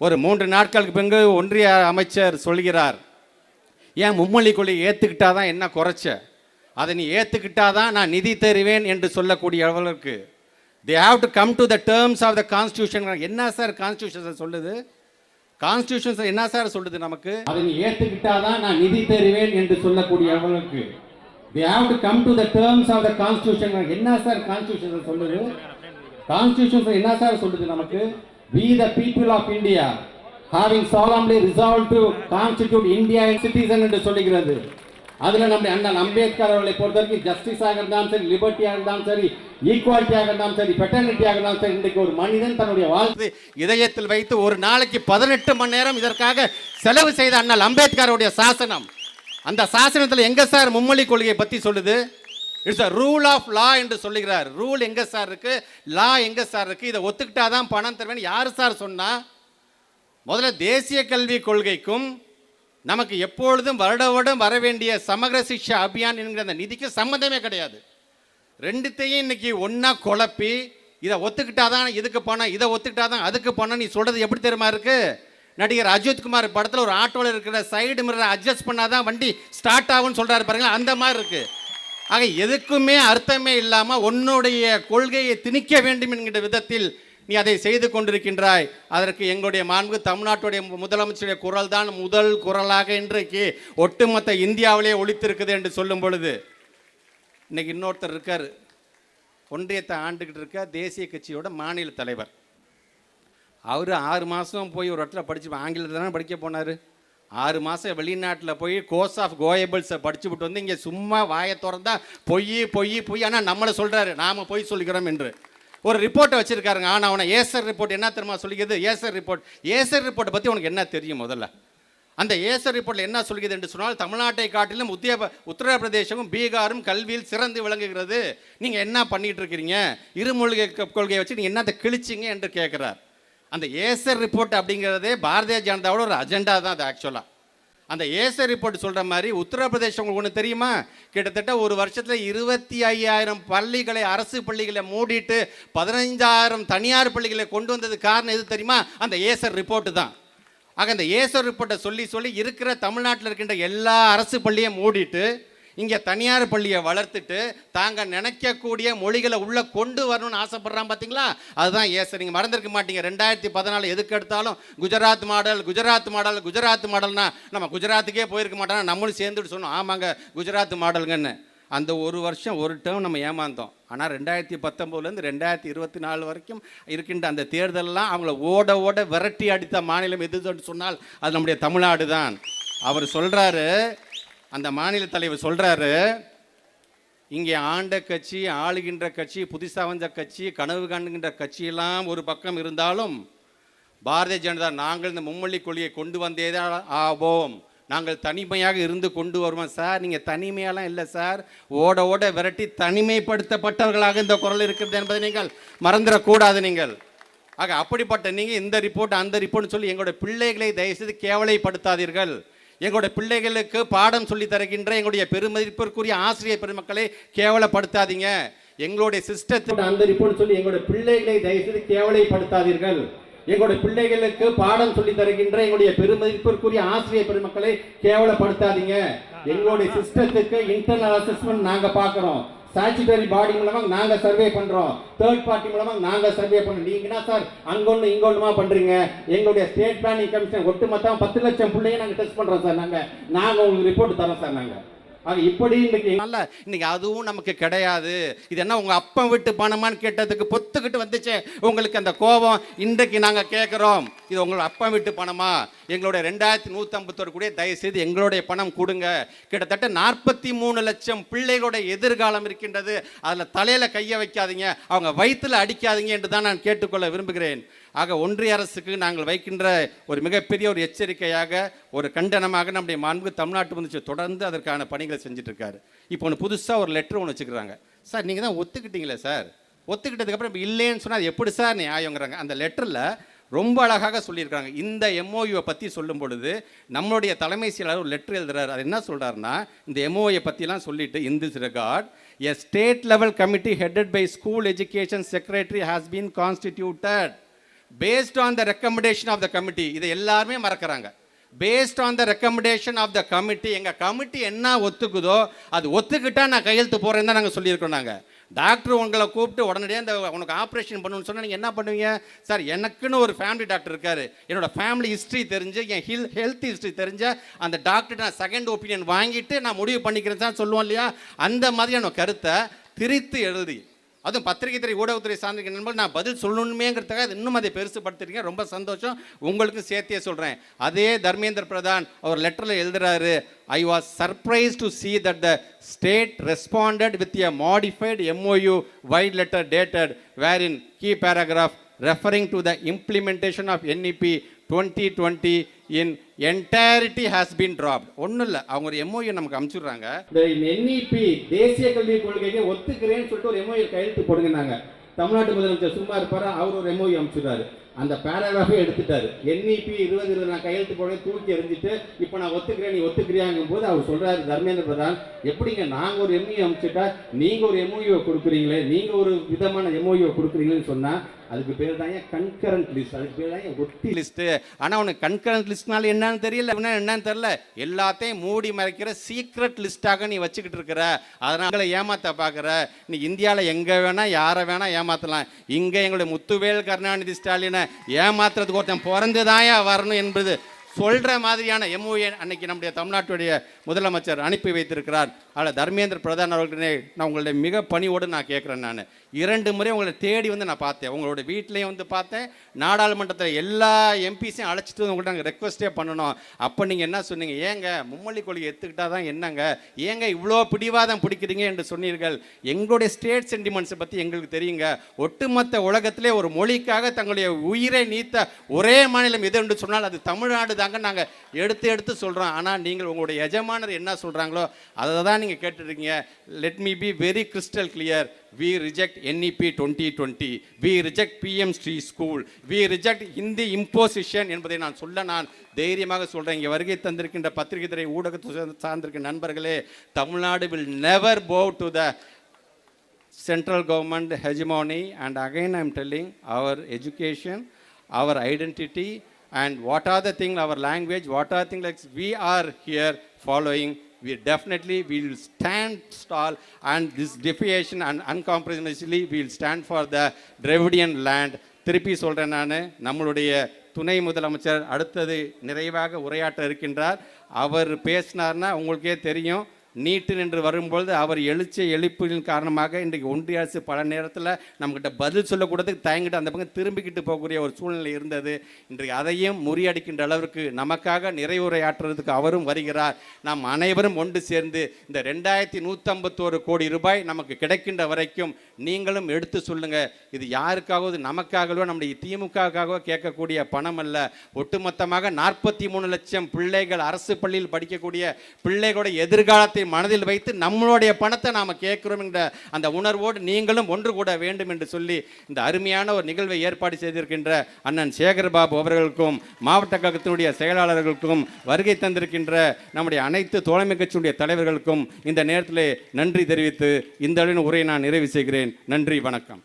ஒரு மூன்று நாட்களுக்கு பின்பு ஒன்றிய அமைச்சர் சொல்கிறார் ஏன் மும்மொழி கொள்கையை ஏற்றுக்கிட்டா தான் என்ன குறைச்ச? அதை நீ ஏற்றுக்கிட்டா தான் நான் நிதி தருவேன் என்று சொல்லக்கூடிய அளவுக்கு they have to come to the terms of the constitution என்ன சார் கான்ஸ்டியூஷன் சொல்லுது? கான்ஸ்டியூஷன் என்ன சார் சொல்லுது நமக்கு? அதை நீ ஏற்றுக்கிட்டா தான் நான் நிதி தருவேன் என்று சொல்லக்கூடிய அளவுக்கு they have to come to the terms of the constitution என்ன சார் கான்ஸ்டியூஷன் சொல்லுது? கான்ஸ்டியூஷன் என்ன சார் சொல்லுது நமக்கு? We the people of india having solemnly resolved to constitute india a citizen என்று சொல்லுகிறது. அதுல நம்முடைய அண்ணன் அம்பேத்கர் அவர்களை பொறுத்த வரைக்கும் ஜஸ்டிஸாக இருந்தாலும் சரி லிபர்ட்டியாக இருந்தாலும் சரி ஈக்குவாலிட்டியாக இருந்தாலும் சரி பெட்டர்னிட்டியாக இருந்தாலும் சரி இன்றைக்கு ஒரு மனிதன் தன்னுடைய வாழ்த்து இதயத்தில் வைத்து ஒரு நாளைக்கு பதினெட்டு மணி நேரம் இதற்காக செலவு செய்த அண்ணல் அம்பேத்கருடைய சாசனம். அந்த சாசனத்தில் எங்க சார் மும்மொழி கொள்கையை பத்தி சொல்லுது? It's a rule of law என்று சொல்லுகிறார். ரூல் எங்கே சார் இருக்கு? லா எங்கே சார் இருக்கு? இதை ஒத்துக்கிட்டா தான் பணம் தருவேன் யார் சார் சொன்னால் முதல்ல தேசிய கல்விக் கொள்கைக்கும் நமக்கு எப்பொழுதும் வருட வருடம் வர வேண்டிய சமகர சிக்ஷா அபியான் என்கிற அந்த நிதிக்கு சம்மந்தமே கிடையாது. ரெண்டுத்தையும் இன்னைக்கு ஒன்றா குழப்பி இதை ஒத்துக்கிட்டாதான் இதுக்கு பணம் இதை ஒத்துக்கிட்டா தான் அதுக்கு பணம் நீ சொல்கிறது எப்படி தெரியுமா இருக்கு? நடிகர் அஜித் குமார் படத்தில் ஒரு ஆட்டோவில் இருக்கிற சைடு மிரரை அட்ஜஸ்ட் பண்ணாதான் வண்டி ஸ்டார்ட் ஆகும்னு சொல்கிறாரு பாருங்களா அந்த மாதிரி இருக்குது ஆக எதுக்குமே அர்த்தமே இல்லாமல் உன்னுடைய கொள்கையை திணிக்க வேண்டும் என்கிற விதத்தில் நீ அதை செய்து கொண்டிருக்கின்றாய். அதற்கு எங்களுடைய மாண்பு தமிழ்நாட்டுடைய முதலமைச்சருடைய குரல் தான் முதல் குரலாக இன்றைக்கு ஒட்டுமொத்த இந்தியாவிலே ஒழித்திருக்குது என்று சொல்லும் பொழுது இன்னைக்கு இன்னொருத்தர் இருக்கார். ஒன்றியத்தை ஆண்டுகிட்டு இருக்க தேசிய கட்சியோட மாநில தலைவர். அவர் ஆறு மாதம் போய் ஒரு இடத்துல படிச்சு ஆங்கிலத்தில் தானே படிக்க போனார். ஆறு மாதம் வெளிநாட்டில் போய் கோர்ஸ் ஆஃப் கோயபிள்ஸை படிச்சுவிட்டு வந்து இங்கே சும்மா வாயை திறந்தா பொய் பொய் பொய். ஆனால் நம்மளை சொல்கிறாரு நாம் பொய் சொல்லிக்கிறோம் என்று. ஒரு ரிப்போர்ட்டை வச்சுருக்காருங்க. ஆனால் அவனை ஏசர் ரிப்போர்ட் என்ன தெரியுமா சொல்லிக்கிறது ஏசர் ரிப்போர்ட் ஏசர் ரிப்போர்ட்டை பற்றி உனக்கு என்ன தெரியும் முதல்ல? அந்த ஏசர் ரிப்போர்ட்டில் என்ன சொல்கிறது என்று சொன்னால் தமிழ்நாட்டை காட்டிலும் உத்திய உத்தரப்பிரதேசமும் பீகாரும் கல்வியில் சிறந்து விளங்குகிறது. நீங்கள் என்ன பண்ணிகிட்டு இருக்கிறீங்க? இருமொழி கொள்கையை வச்சு நீங்கள் என்னத்தை கிழிச்சிங்க என்று கேட்குறார் அந்த ஏசர் ரிப்போர்ட் அப்படிங்கிறதே பாரதிய ஜனதாவோட ஒரு அஜெண்டா தான் அது ஆக்சுவலாக அந்த ஏசர் ரிப்போர்ட் சொல்கிற மாதிரி உத்தரப்பிரதேசம் உங்களுக்கு ஒன்று தெரியுமா? கிட்டத்தட்ட ஒரு வருஷத்தில் இருபத்தி ஐயாயிரம் பள்ளிகளை அரசு பள்ளிகளை மூடிட்டு பதினைஞ்சாயிரம் தனியார் பள்ளிகளை கொண்டு வந்தது காரணம் எது தெரியுமா? அந்த ஏசர் ரிப்போர்ட்டு தான். ஆக அந்த ஏசர் ரிப்போர்ட்டை சொல்லி சொல்லி இருக்கிற தமிழ்நாட்டில் இருக்கின்ற எல்லா அரசு பள்ளியும் மூடிட்டு இங்கே தனியார் பள்ளியை வளர்த்துட்டு தாங்க நினைக்கக்கூடிய மொழிகளை உள்ளே கொண்டு வரணும்னு ஆசைப்படுறான் பார்த்தீங்களா அதுதான் ஏசர் நீங்கள் மறந்துருக்க மாட்டீங்க. ரெண்டாயிரத்தி பதினாலு எதுக்கு எடுத்தாலும் குஜராத் மாடல் குஜராத் மாடல் குஜராத் மாடல்னா நம்ம குஜராத்துக்கே போயிருக்க மாட்டோம் நம்மளும் சேர்ந்துட்டு சொன்னோம் ஆமாங்க குஜராத் மாடலுங்கன்னு. அந்த ஒரு வருஷம் ஒரு டேர்ம் நம்ம ஏமாந்தோம். ஆனால் ரெண்டாயிரத்தி பத்தொம்போதுலேருந்து ரெண்டாயிரத்தி இருபத்தி நாலு வரைக்கும் இருக்கின்ற அந்த தேர்தலெல்லாம் அவங்கள ஓட ஓட விரட்டி அடித்த மாநிலம் எதுன்னு சொன்னால் அது நம்முடைய தமிழ்நாடு தான் அவர் சொல்கிறாரு அந்த மாநில தலைவர் சொல்கிறாரு இங்கே ஆண்ட கட்சி ஆளுகின்ற கட்சி புதுசாக வந்த கட்சி கனவு காணுகின்ற கட்சியெல்லாம் ஒரு பக்கம் இருந்தாலும் பாரதிய ஜனதா நாங்கள் இந்த மும்மொழி கொள்கையை கொண்டு வந்தே தான் ஆவோம். நாங்கள் தனிமையாக இருந்து கொண்டு வருவோம். சார் நீங்கள் தனிமையெல்லாம் இல்லை சார். ஓட ஓட விரட்டி தனிமைப்படுத்தப்பட்டவர்களாக இந்த குரல் இருக்கிறது என்பதை நீங்கள் மறந்துடக்கூடாது நீங்கள். ஆக அப்படிப்பட்ட நீங்கள் இந்த ரிப்போர்ட் அந்த ரிப்போர்ட்னு சொல்லி எங்களுடைய பிள்ளைகளை தயவுசெய்து கேவலைப்படுத்தாதீர்கள். எங்களுடைய பிள்ளைகளுக்கு பாடம் சொல்லி தருகின்ற எங்களுடைய பெருமதிப்பிற்குரிய ஆசிரியர் பெருமக்களை கேவலப்படுத்தாதீங்க. எங்களுடைய சிஸ்டத்தில் அந்த ரிப்போர்ட் சொல்லி எங்களுடைய பிள்ளைகளை தயவுசெய்து கேவலைப்படுத்தாதீர்கள். எங்களுடைய பிள்ளைகளுக்கு பாடம் சொல்லி தருகின்ற எங்களுடைய பெருமதிப்பிற்குரிய ஆசிரியர் பெருமக்களை கேவலப்படுத்தாதீங்க. எங்களுடைய சிஸ்டத்துக்கு இன்டர்னல் அசஸ்மெண்ட் நாங்க பாக்குறோம் ஸ்டாச்சுட்டரி பாடி மூலமாக நாங்கள் சர்வே பண்ணுறோம் தேர்ட் பார்ட்டி மூலமாக நாங்கள் சர்வே பண்றோம். நீங்கள் தான் சார்? அங்கொன்று இங்கொன்றுமா பண்ணுறீங்க எங்களுடைய ஸ்டேட் பிளானிங் கமிஷன் ஒட்டுமொத்தம் பத்து லட்சம் பிள்ளைங்க நாங்கள் டெஸ்ட் பண்ணுறோம் சார் நாங்கள் நாங்கள் உங்களுக்கு ரிப்போர்ட் தரோம் சார் நாங்கள் ஆக இப்படி இன்னைக்கு நல்ல இன்னைக்கு அதுவும் நமக்கு கிடையாது. இது என்ன உங்கள் அப்பன் வீட்டு பணமான்னு கேட்டதுக்கு பொத்துக்கிட்டு வந்துச்சே. உங்களுக்கு அந்த கோபம் இன்றைக்கு நாங்கள் கேட்குறோம் இது உங்களோட அப்பா வீட்டு பணமா? எங்களுடைய ரெண்டாயிரத்தி நூற்றம்பத்தோடு கூட தயவுசெய்து எங்களுடைய பணம் கொடுங்க. கிட்டத்தட்ட நாற்பத்தி மூணு லட்சம் பிள்ளைகளுடைய எதிர்காலம் இருக்கின்றது. அதில் தலையில் கையை வைக்காதீங்க. அவங்க வயிற்றில் அடிக்காதீங்க என்று தான் நான் கேட்டுக்கொள்ள விரும்புகிறேன். ஆக ஒன்றிய அரசுக்கு நாங்கள் வைக்கின்ற ஒரு மிகப்பெரிய ஒரு எச்சரிக்கையாக ஒரு கண்டனமாக நம்முடைய மாண்பு தமிழ்நாட்டு முதலமைச்சர் தொடர்ந்து அதற்கான பணிகளை செஞ்சுட்டு இருக்காரு இப்போ ஒன்று புதுசாக ஒரு லெட்டர் ஒன்று வச்சுக்கிறாங்க. சார் நீங்கள் தான் ஒத்துக்கிட்டீங்களே சார்? ஒத்துக்கிட்டதுக்கப்புறம் இப்போ இல்லைன்னு சொன்னால் எப்படி சார் நியாயங்கிறாங்க? அந்த லெட்டரில் ரொம்ப அழகாக சொல்லியிருக்காங்க இந்த எம்ஓயுவை பற்றி சொல்லும் பொழுது நம்மளுடைய தலைமை செயலாளர் ஒரு லெட்டர் எழுதுறாரு. அது என்ன சொல்கிறாருன்னா இந்த எம்ஓயை பற்றிலாம் சொல்லிட்டு in this regard a state level committee headed by school education secretary has been constituted based on the recommendation of the committee இதை எல்லாருமே மறக்கிறாங்க. Based on the recommendation of the committee எங்கள் கமிட்டி என்ன ஒத்துக்குதோ அது ஒத்துக்கிட்டா நான் கையெழுத்து போகிறேன்னு தான் நாங்கள் சொல்லியிருக்கோம் நாங்கள் டாக்டர் உங்களை கூப்பிட்டு உடனடியாக இந்த உனக்கு ஆப்ரேஷன் பண்ணணும்னு சொன்னால் நீங்கள் என்ன பண்ணுவீங்க? சார் எனக்குன்னு ஒரு ஃபேமிலி டாக்டர் இருக்கார். என்னோட ஃபேமிலி ஹிஸ்ட்ரி தெரிஞ்சு என் ஹில் ஹெல்த் ஹிஸ்ட்ரி தெரிஞ்ச அந்த டாக்டர் நான் செகண்ட் ஒப்பீனியன் வாங்கிட்டு நான் முடிவு பண்ணிக்கிறேன் தான் சொல்லுவோம் இல்லையா? அந்த மாதிரியான கருத்தை திரித்து எழுதி அதுவும் பத்திரிகைத்துறை ஊடகத்துறை சார்ந்த நண்பர்கள் நான் பதில் சொல்லணுமேங்கிறதுக்காக இன்னும் அதை பெருசுப்படுத்திருக்கேன் ரொம்ப சந்தோஷம். உங்களுக்கும் சேர்த்தே சொல்கிறேன் அதே தர்மேந்திர பிரதான் அவர் லெட்டரில் எழுதுறாரு I was surprise to see that the state responded with a modified MoU vide letter dated wherein key paragraph referring to the implementation of NEP twenty twenty in entirety has been dropped ஒன்றும் இல்லை அவங்க ஒரு MoU நமக்கு அனுப்பிச்சுடுறாங்க இந்த NEP தேசிய கல்விக் கொள்கைக்கு ஒத்துக்கிறேன்னு சொல்லிட்டு ஒரு எம்ஓயு கையெழுத்து போடுங்கன்னாங்க தமிழ்நாட்டு முதலமைச்சர் சும்மா இருப்பாரு? அவர் ஒரு எம்ஓயு அனுப்பிச்சுடுறாரு அந்த பேராகிராஃபே எடுத்துட்டாரு. என்இபி இருபது இருபது நான் கையெழுத்து போட தூக்கி எறிஞ்சிட்டு இப்போ நான் ஒத்துக்கிறேன் நீ ஒத்துக்கிறியாங்கும் போது அவர் சொல்றாரு தர்மேந்திர பிரதான் எப்படிங்க நாங்கள் ஒரு எம்இ அமைச்சிட்டா நீங்கள் ஒரு எம்ஓயூ கொடுக்குறீங்களே நீங்கள் ஒரு விதமான எம்ஓயூ கொடுக்குறீங்களேன்னு சொன்னால் அதுக்கு பேர் தான் கன்கரண்ட் லிஸ்ட் அதுக்கு பேர் தான் ஒட்டி லிஸ்ட்டு ஆனால் உனக்கு கன்கரண்ட் லிஸ்ட்னால என்னன்னு தெரியல என்னன்னு தெரியல. எல்லாத்தையும் மூடி மறைக்கிற சீக்ரெட் லிஸ்ட்டாக நீ வச்சுக்கிட்டு இருக்கிற. அதனால ஏமாத்த பார்க்குற நீ இந்தியாவில் எங்கே வேணா யாரை வேணா ஏமாற்றலாம் இங்கே எங்களுடைய முத்துவேல் கருணாநிதி ஸ்டாலினை ஏமாத்துறதுக்கு ஒருத்தன் பிறந்துதாயா வரணும் என்பது சொல்கிற மாதிரியான எம்ஓஏ அன்னைக்கு நம்முடைய தமிழ்நாட்டுடைய முதலமைச்சர் அனுப்பி வைத்திருக்கிறார். அதில் தர்மேந்திர பிரதான் அவர்களே நான் உங்களுடைய மிக பணியோடு நான் கேட்குறேன் நான். இரண்டு முறை உங்களை தேடி வந்து நான் பார்த்தேன். உங்களோட வீட்லேயும் வந்து பார்த்தேன். நாடாளுமன்றத்தில் எல்லா எம்பிஸையும் அழைச்சிட்டு வந்து உங்கள்கிட்ட நாங்கள் ரெக்வஸ்ட்டே பண்ணணும். அப்போ நீங்கள் என்ன சொன்னீங்க? ஏங்க மும்மொழி கொள்கை எடுத்துக்கிட்டா தான் என்னங்க? ஏங்க இவ்வளோ பிடிவாதம் பிடிக்கிறீங்க என்று சொன்னீர்கள்? எங்களுடைய ஸ்டேட் சென்டிமெண்ட்ஸை பற்றி எங்களுக்கு தெரியுங்க. ஒட்டுமொத்த உலகத்திலே ஒரு மொழிக்காக தங்களுடைய உயிரை நீத்த ஒரே மாநிலம் எது என்று சொன்னால் அது தமிழ்நாடு தாங்க நாங்கள் எடுத்து எடுத்து சொல்கிறோம் ஆனால் நீங்கள் உங்களுடைய எஜமானர் என்ன சொல்கிறாங்களோ அதை தான் நீங்கள் கேட்டுருக்கீங்க. Let me be very crystal clear we reject NEP twenty twenty we reject PM Shri school we reject Hindi imposition என்பதை நான் சொல்ல நான் தைரியமாக சொல்கிறேன் இங்கே வருகை தந்திருக்கின்ற பத்திரிகை துறை ஊடகத்தை சார்ந்திருக்கிற நண்பர்களே Tamil Nadu will never go to the central government hegemony and again I'm telling our education our identity and what are the thing our language what are thing likes we are here following we definitely will stand tall and this defiation and uncompromisingly we will stand for the dravidian land திருப்பி சொல்கிறேன் நான் நம்மளுடைய துணை முதலமைச்சர் அடுத்தது நிறைவாக உரையாற்ற இருக்கின்றார் அவர் பேசினார்னா உங்களுக்கே தெரியும் நீட்டு நின்று வரும்பொழுது அவர் எழுச்ச எழுப்பின் காரணமாக இன்றைக்கு ஒன்றிய அரசு பல நேரத்தில் நம்மக்கிட்ட பதில் சொல்லக்கூடாதுக்கு தயங்கிட்டு அந்த பக்கம் திரும்பிக்கிட்டு போகக்கூடிய ஒரு சூழ்நிலை இருந்தது. இன்றைக்கு அதையும் முறியடிக்கின்ற அளவிற்கு நமக்காக நிறைவுரையாற்றுறதுக்கு அவரும் வருகிறார். நாம் அனைவரும் ஒன்று சேர்ந்து இந்த ரெண்டாயிரத்தி நூற்றம்பத்தோரு கோடி ரூபாய் நமக்கு கிடைக்கின்ற வரைக்கும் நீங்களும் எடுத்து சொல்லுங்கள் இது யாருக்காவது நமக்காகவோ நம்முடைய திமுகவுக்காகவோ கேட்கக்கூடிய பணம் அல்ல. ஒட்டுமொத்தமாக நாற்பத்தி மூணு லட்சம் பிள்ளைகள் அரசு பள்ளியில் படிக்கக்கூடிய பிள்ளைகளுடைய எதிர்காலத்தை மனதில் வைத்து நம்மளுடைய பணத்தை நாம் கேட்குறோம் என்ற அந்த உணர்வோடு நீங்களும் ஒன்று கூட வேண்டும் என்று சொல்லி இந்த அருமையான ஒரு நிகழ்வை ஏற்பாடு செய்திருக்கின்ற அண்ணன் சேகர்பாபு அவர்களுக்கும் மாவட்ட கழகத்தினுடைய செயலாளர்களுக்கும் வருகை தந்திருக்கின்ற நம்முடைய அனைத்து தோழமை கட்சியுடைய தலைவர்களுக்கும் இந்த நேரத்திலே நன்றி தெரிவித்து இந்த அளவின் உரையை நான் நிறைவு செய்கிறேன். நன்றி வணக்கம்.